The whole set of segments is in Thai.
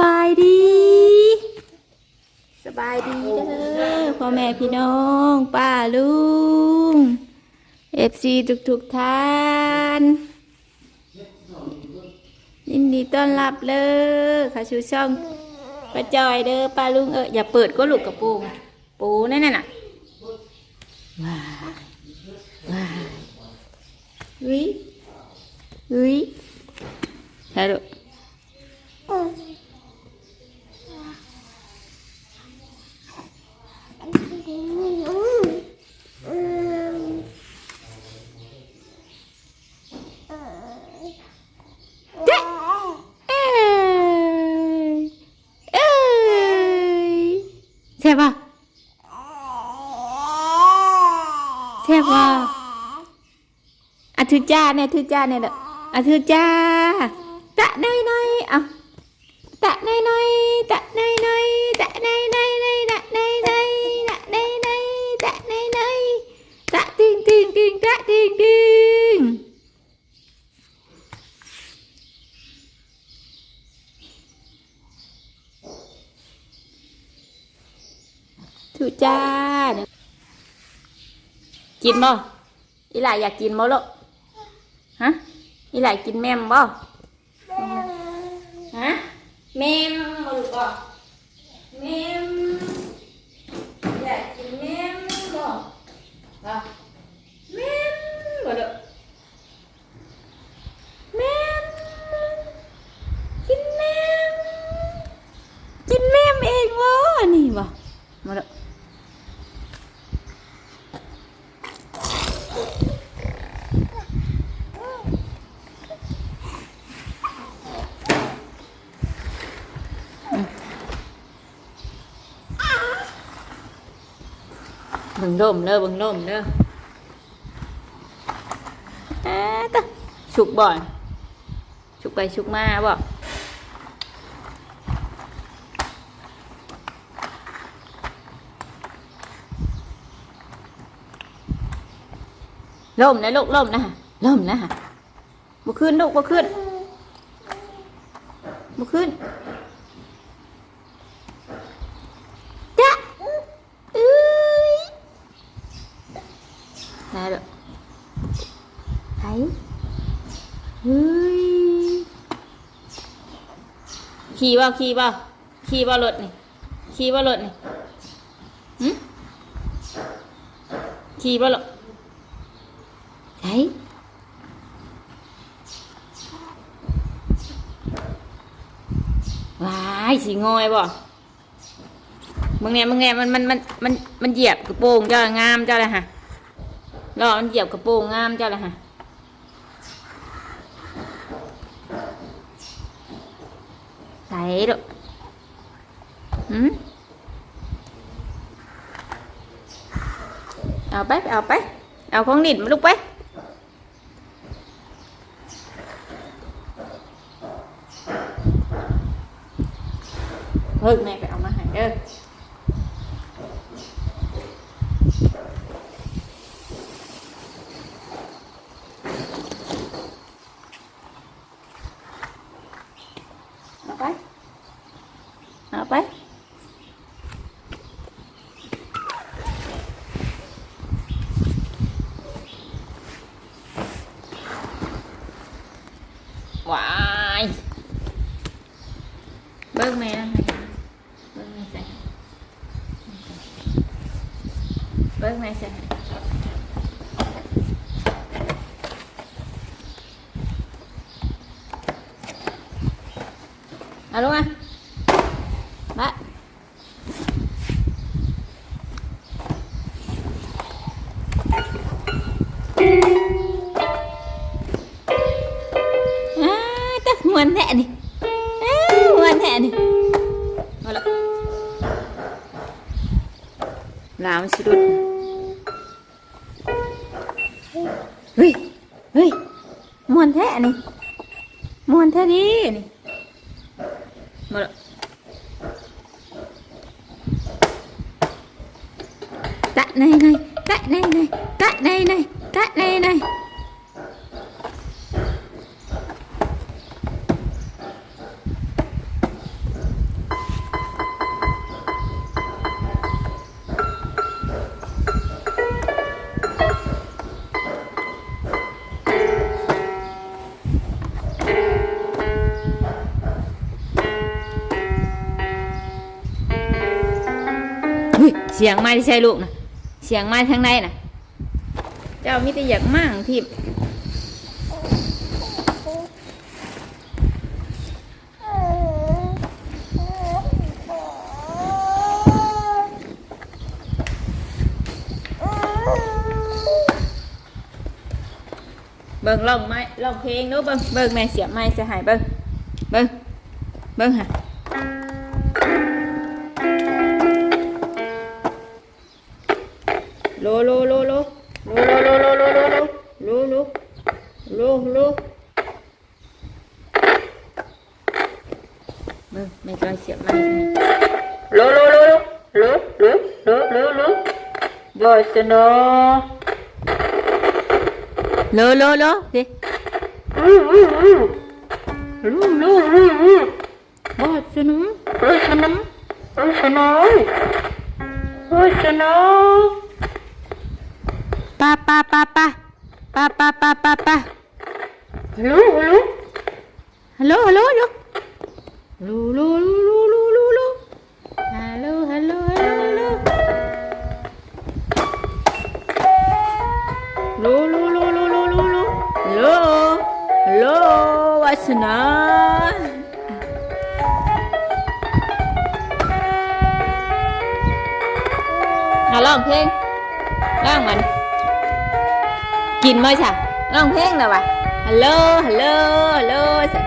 บายดี สบายดีเด้อพ่อแม่พี่น้องป้าลุงเอฟซีทุกทุกๆท่านยินดีต้อนรับเลยค่ะชูช่องป้าจอยเด้อป้าลุงเอออย่าเปิดก็หลุกกระปูปูนั่นน่ะว้ายว้ายวิวิฮัลโหล จ๊ะเอ้ยเอ้ยเจ็บป่ะเจ็บป่ะอะถือจ้าเนี่ยถือจ้าเนี่ยเด้ออะถือจ้าตะหน่อยหน่อยๆเอาตะหน่อยหน่อยๆตะหน่อยหน่อยๆตะหน่อยหน่อยๆตะหน่อยหน่อยๆตะหน่อยหน่อยๆตะหน่อยหน่อยๆตะติงติงติงตะติงติง ถูกจ้าเนี่ยกินบ่อีหลายอยากกินบ่ลูกฮะอีหลายกินแม่มบ่ฮะแม่มบ่ลูกบ่แม่มอยากกินแม่มบ่บ่แม่มบ่ลูกแม่มกินแม่มกินแม่มเองบ่นี่บ่มาลูก เบิ่งลมเด้อเบิ่งลมเด้อะตะฉุกบ่อยฉุกไปฉุกมาบ่ล่มนะลูกล่มนะฮะลมนะบ่ขึ้นลูกบ่ขึ้นบ่ขึ้นจ๊ะเอ้ย ได้แล้วไหนเฮ้ยขี่บ่ขี่บ่ขี่บ่รถนี่ขี่บ่รถนี่หึขี่บ่รถไหนว้ายสีงอยบ่มึงเนี่ยมึงเนี่ยมันมันมันมันมันเหยียบกระโปรงเจ้างามเจ้าเลยฮะ รอมันเหยียบกระโปรงงามเจ้าเลยฮะใส่ดูหืมเอาไป เอาไป เอาของดินมาลูกไปเฮ้ยแม่ไปเอามาให้เด้อ นสะดุด เสียงไม้ที่ใช่ลูกนะเสียงไม้ทางในนะเจ้ามิตรอยากมั่งที่เบิ่งลองไม้ลองเพลงเนู้เบิ่งเบิ่งแม่เสียบไม้เสียหายเบิ่งเบิ่งเบิ่งค่ะ โลโลโลโลโลโลโลโลโลโลโลโลโลโลเบิ่งแม่จอยเสียบไม้ใช่ไหมโลโลโลโลโลโลโลโลบอยสโนโลโลโลสิลูลูลูลูบอสนุบอ กินเมื่จ้ะร้องเพลงหน่อยวะฮัลโหลฮัลโหลฮัลโหลจ้ะ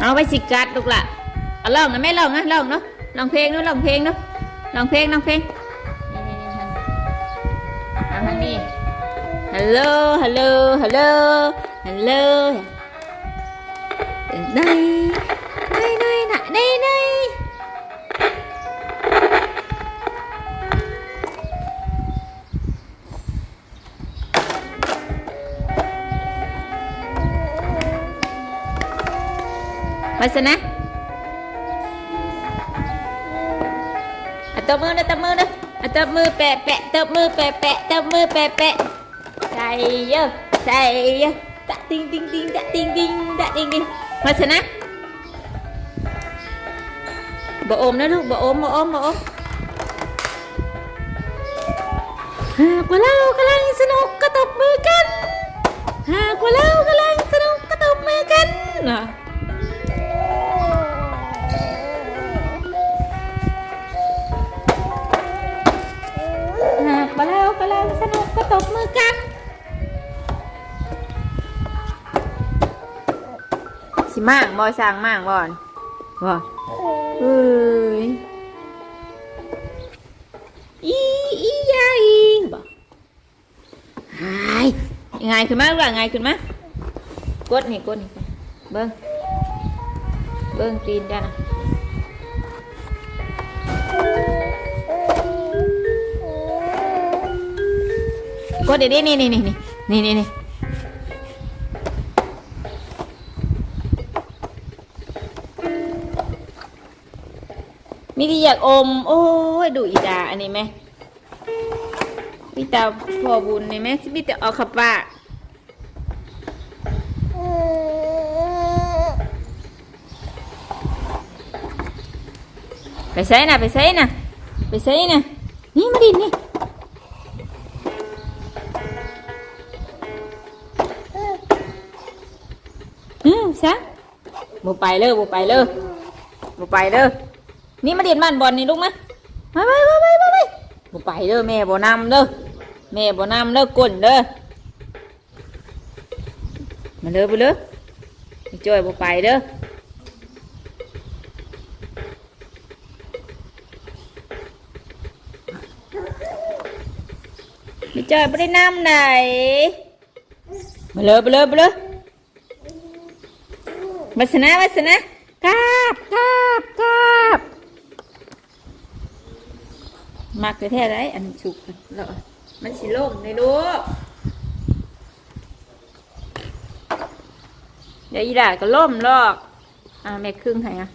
เอาไปสิกัดลูกละเอาลองนะไม่ลองนะลองเนาะลองเพลงเนาะลองเพลงเนาะลองเพลงลองเพลงเอาทางนี้ฮัลโหลฮัลโหลฮัลโหลฮัลโหลได้ได้ได้นะได้ได้ Masana. À, tập mưa đó, tập mưa đó. À, tập mưa pẹ pẹ, tập mưa pẹ pẹ, tập mưa pẹ pẹ. Say yo, say yo. đã tinh tinh tinh, đã tinh tinh, đã tinh tinh. Masana. Bà ôm nữa lúc, bà ôm, bà ôm, bà ôm. Gulaw ka lang sinok katop mo kan. Ha, gulaw ka lang sinok katop mo kan. Nah. เรากำลังสนุกก็ตบมือกัน สิมากบ่สร้างมากบ่อนบ่เอ้ยอีอียาอีบ่หายง่ายขึ้นมาลูกหล่ะง่ายขึ้นมากดนี่กดนี่เบิ้งเบิ้งตีนจ้ะนะ กดเดี๋ยวนี้นี่นี่นี่นี่นี่นี่มีที่อยากอม โอ้ยดูอีดาอันนี้ไหมพี่ตาพอบุญนี่ไหมพี่ตาเอาขับปากไปใส่นะไปใส่นะไปใส่นะนี่มาดินี่ บ่ไปเลยบ่ไปเลยบ่ไปเลยนี่มาเรียนบ้านบอลนี่ลูกมะมาไปไปไปไปไปบ่ไปเด้อแม่บ่นำเด้อแม่บ่นำเด้อก้นเด้อมาเด้อไปเด้อจ้อยบ่ไปเด้อไอ้จ้อยบ่ได้นำไหนมาเลยไปเลยไปเลย มาสนะมาสนะกราบกราบกราบมักแท้ไรอันสุกแล้วมันสิโล่งในลูกเดี๋ยวอีด่าก็ล่มลอก อ่าแม่ครึ่งไงอะ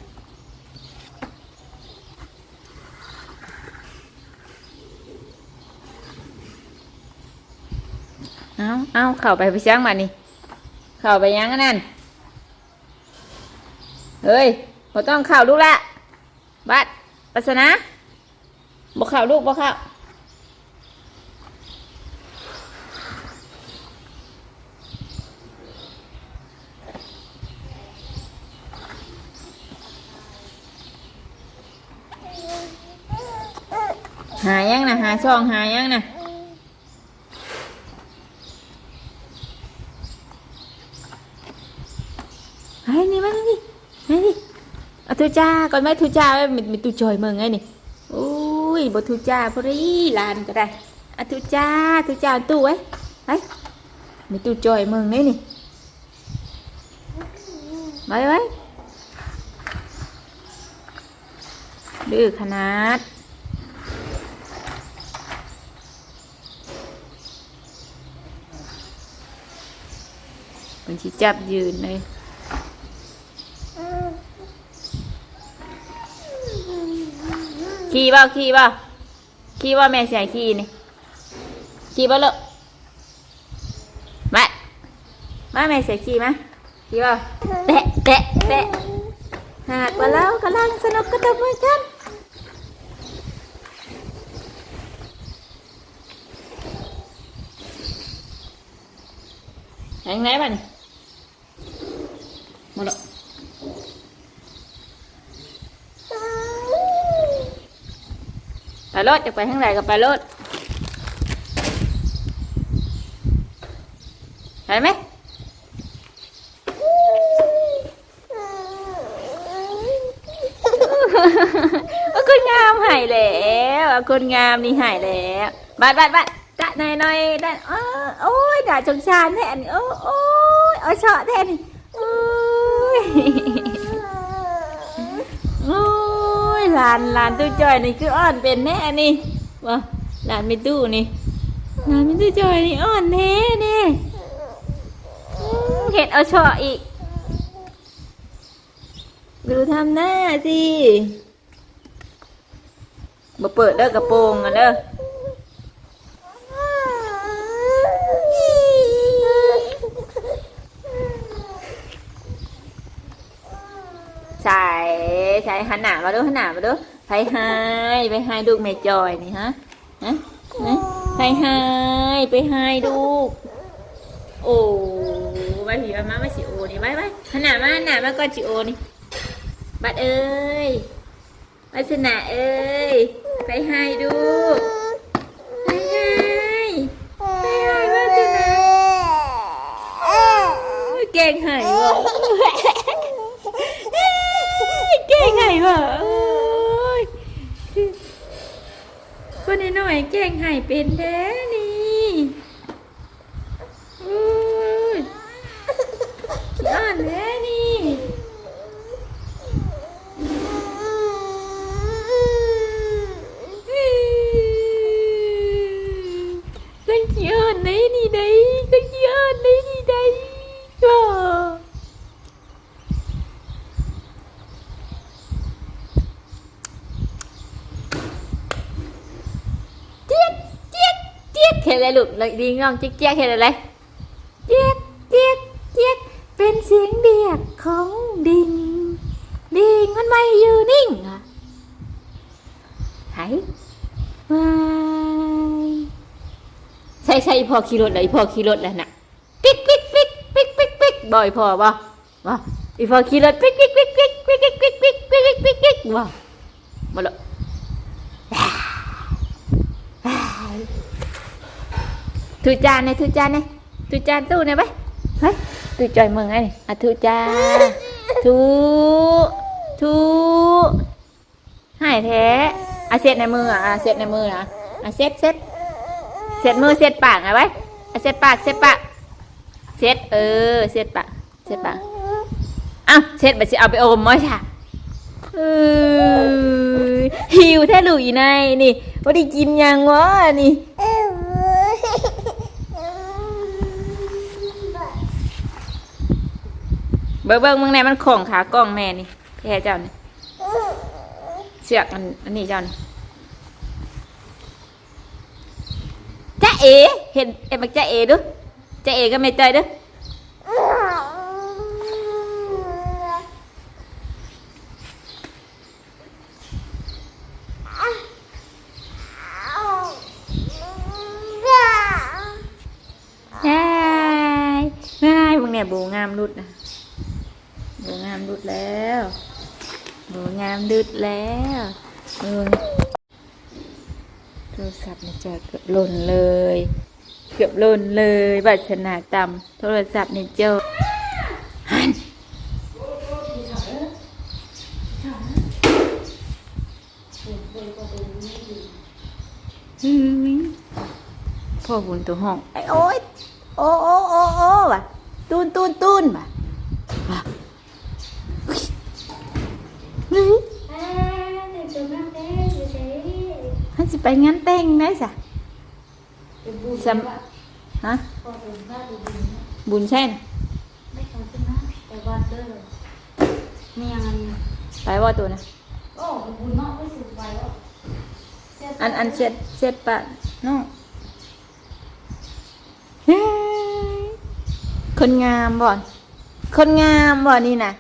เอาเอาเข่าไปไปช้างมานี่ เข่าไปยังนั่น เฮ้ยบ่ต้องเข้าลูกละบัดปัสนะบ่เข้าลูกบ่เข้าหายังนะหาช่องหายังนะไอ้นี่มานี่ไอ้ นี่เอาทุจ้าก่อนไหมทุจ้าไมันมันตุจอยเมืองไงนี่โอ้ยบทุจ้าพอดีลานก็ได้เอาทุจ้าทุจ้าตู้ไว้ไอ้มีตุจอยเมืองนี่นี่ไว้ไว้ดื้อขนาดมันชิจับยืนเลย ขี่บ่าขี่บ่าขี่บ่าแม่เสียขี่นี่ขี่บ่เลอะมามาแม่เสียขี่มาขี่บ่าแตะแตะแตะหากว่าเรากำลังสนุกกระตบมือกันแหงไหนบ้านี่มดและ ไปรถจะไปทางไหนก็ไปรถไปไหมคนงามหายแล้วคนงามนี่หายแล้วบัดบัดบัดดะหน่อยหน่อยดะอ้อโอ้ยด่าจงชานแทนโอ้โอ้ยเอาเฉาะแทนโอ้ยโอ้ยหลานหลานตู้จอยนี่คืออ่อนเป็นแน่นี่วะหลานไม่ตู้นี่หลานไม่ตู้จอยนี่อ่อนแท้เนี่ยเห็ดเอาเฉาะอีก ดูทำหน้าสิมาเปิดเด้อกระโปรงอะเด้อใช่ ใช่หันหน้ามาดูหันหน้ามาดูไปหายไปหายดูกแม่จอยนี่ฮะฮะไปหายไปหายดูกโอ้ไปผีมามาสิโอนี่ไปไปหันหน้ามาหันหน้ามาก่อนจิโอนี่บัดเอ้ยวัสนาเอ้ยไปให้ดูไปให้ไปให้วาสนาเก่งให้บ่ เก่งให้บ่โอ้ยคนน้อยๆเก่งให้เป็นเด้นี่โอ้ยขี้อ่อนเด้ chiếc Thế là lụm lại đi ngon chiếc chiếc thế là đây Chiếc chiếc chiếc เป็นเสียงเรียกของดิ่งดิ่งมันไม่อยู่นิ่งอะไหวายใช่ใช่พ่อขี่รถเลยพ่อขี่รถแล้วน่ะปิ๊กปิ๊กปิ๊กปิ๊กปิ๊กปิ๊กบ่อยพ่อบ่บ่อีพ่อขี่รถปิ๊กปิ๊กปิ๊กปิ๊กปิ๊กปิ๊กปิ๊กปิ๊กปิ๊กปิ๊กปิ๊กบ่มาละ ทุจานเนี่ยทุจานเนี่ยทุจานตู้เนี่ยไปเฮ้ยทุจอยเมืองไงอะทุจาทุทุหายแท้อะเสร็จในมืออะอะเสร็จในมือนะอะเสร็จเสร็จเสร็จมือเสร็จปากไงไว้เอาเสร็จปากเสร็จปากเสร็จเออเสร็จปากเสร็จปากอะเสร็จไปสิเอาไปอมมั้ยค่ะเออหิวแท้ลูกอีนนี่ว่าได้กินยังวะนี่ เบิ้งเบิ้งมึงแน่มันของขากล้องแม่นี่แพ้เจ้านี่เสียกมันอันนี้เจ้านี่จ้าเอ เห็นเอ็มจ้าเอดูจ้าเอก็ไม่ใจดูง่ายง่ายมึงเนี่ยโบงามรุดนะ โบงามรุดแล้วโบงามรุดแล้วเออโทรศัพท์เนี่ยจะเกือบหล่นเลย เกือบหล่นเลยบัตรชนะต่ำโทรศัพท์เนี่ยเจ้าหันพ่อบุญตัวห้องไอ้โอ๊ยโอ้โอ้โอ้โอ้ว่ะตูนตูนตูนว่ะเฮ้ย อ่าในจุดนั้นเด้อยู่เฉย ฮันสิ ไปงานแต่งได้สะเดี๋ยวบุญสำว่าฮะพอบุญว่าบุญบุญนะบุญใช่นะไม่ขอขึ้นนะแต่วัดเด้อมียังไงไปว่าตัวนะโอ้บุญเนาะไม่สุดไปแล้วอันอันเช็ดเช็ดปะน้องเฮ้ยคนงามบ่อนคนงามบ่อนนี่นะ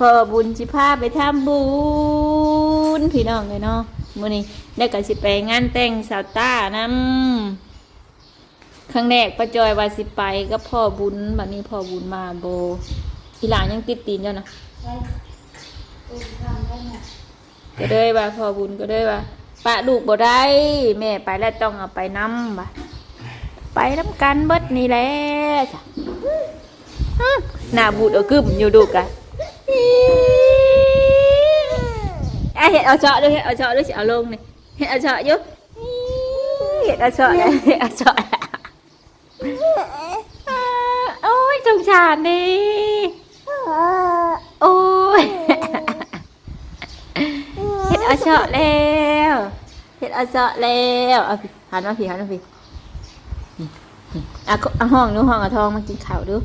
พอบุญสิพาไปทำบุญพี่น้องเลยเนาะมื้อนี้ได้ก็สิไปงานแต่งสาวต้านำครั้งแรกป้าจอยว่าสิไปก็พ่อบุญบัดนี้พ่อบุญมาโบอีหลานยังติดตีนเจ้านะไปได้เนี่ยก็เลยว่าพ่อบุญก็เลยว่าปะลูกบ่ได้แม่ไปแล้วต้องเอาไปนำบ่ะไปน้ำกันเบิดนี่แหละหน้าบูดเอากึมอยู่ดูกะ ไอะเห็ดเอาเจาะด้วยเห็ดเอาเจาะด้วยสิเอาลงนี่เห็ดเอาเจาะอยู่เห็ดเอาเจาะเลยเห็ดเอาเจาะโอ้ยสงสารดิโอ้ยเห็ดเอาเจาะแล้วเห็ดเอาเจาะแล้วเอาพี่หันมาพี่หันมาพี่นี่นี่อะก็เอาห้องดูห้องเอาทองมากินข้าวดู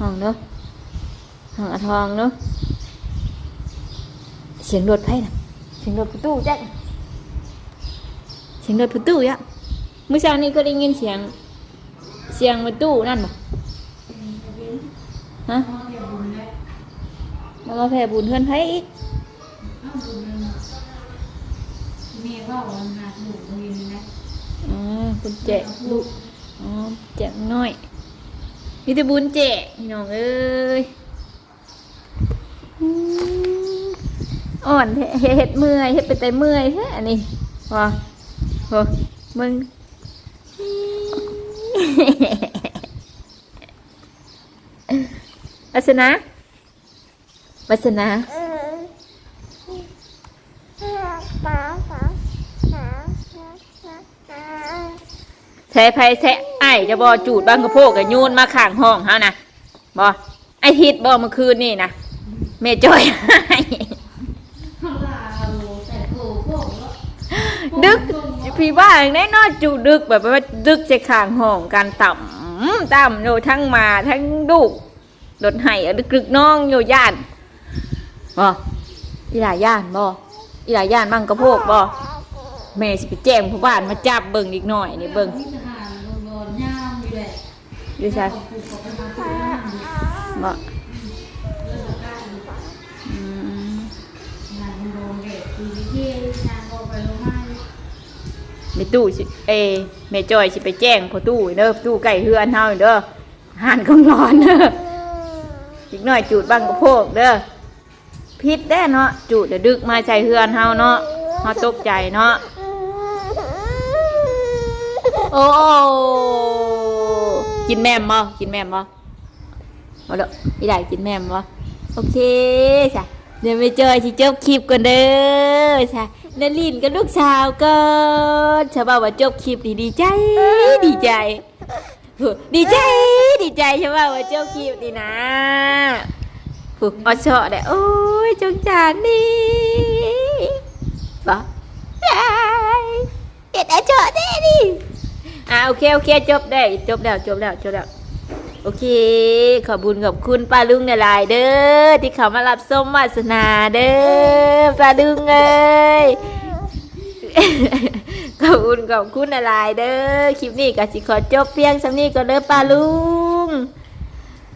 ห้องดู ห้องเอาทองดูเสียงรถไพ่น่ะเสียงรถประตูจ้ะเสียงรถประตูจ้ะเมื่อเช้านี้ก็ได้ยินเสียงเสียงประตูนั่นบ่ฮะแล้วก็แผ่บุญเพื่อนไพ่อีกเมียว่าวันหาหนูเรียนนะอ๋อบุญแจกลูกอ๋อแจกน้อยมีแต่บุญแจกพี่น้องเอ้ยอืม อ่อนเฮ็ดเมื่อยเฮ็ดไปแต่เมื่อยแท้อันนี้ว้าโหมึงวัสนาวัสนาใช้ไผแซะไอ้จะบอจูดบางกระโพกกับโยนมาข้างห้องเฮานะบอไอฮิดบอเมื่อคืนนี่นะเมจอยให้ ข้างล่างแต่โผล่โผล่แล้ว ดึกพี่บ้าอย่างนี้นอจูดึกแบบว่าดึกจะข้างห้องกันต่ำต่ำโยทั้งมาทั้งดุกรถไห้ดึกดึกน้องโยย่านบออีหลาย่านบออีหลาย่านบ้างกระโพกบอแม่สิไปแจ้งผู้บ้านมาจับเบิ่งอีกหน่อยนี่เบิ่งอยู่ใช่ปลูกกับประมาณย่ามอยู่ บอ เรื่องกับการ อืม งานโดนเด็กคือเที่ยวงานโดนไปลงมา แม่ตู้สิเอแม่จอยสิไปแจ้งพอตู้เด้อตู้ใกล้เฮือนเฮาเด้อห่านกำร้อนเด้ออีกหน่อยจูดบังกระโพกเด้อพิษแด้เนาะจูดเดี๋ยวดึกมาใส่เฮือนเฮาเนาะเฮาตกใจเนาะโอ้กินแม่มบ่กินแม่มบ่เอาละอีได้กินแม่มบ่โอเคจ้ะ เดี๋ยวไปเจอสิจบคลิปกันเด้อจ้ะนาลินกับลูกสาวก่อนชาวบ้านว่าจบคลิปนี่ดีใจ ดีใจ ดีใจ ดีใจชาวบ้านว่าจบคลิปนี่นะฝึกเอาเฉาะได้โอ้ยจงจานนี่บ่ยายเอ็ดเอาเฉาะได้ดิอ่าโอเคโอเคจบได้จบแล้วจบแล้วจบแล้ว โอเค ขอบคุญขอบคุณป้าลุงในลายเด้อที่เขามารับส้มวาสนาเด้อป้าลุงเอ้ยขอบคุณขอบคุณในลายเด้อคลิปนี้ก็สิขอจบเพียงสำนี้ก็เด้อป้าลุง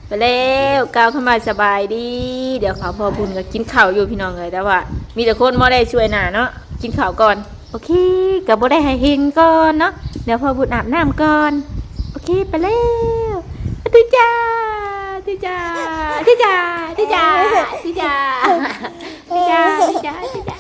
ไปแล้วก้าวเข้ามาสบายดี เดี๋ยวเขาพอบุญก็กินข้าวอยู่พี่น้องเลยแต่ว่า มีแต่คนมาได้ช่วยหนาเนาะกินข้าวก่อน โอเคกับบ่ได้ให้เฮงก่อนเนาะเดี๋ยวพอบุญอาบน้ำก่อน โอเคไปแล้ว 回家回家回家回家回家回家回家回家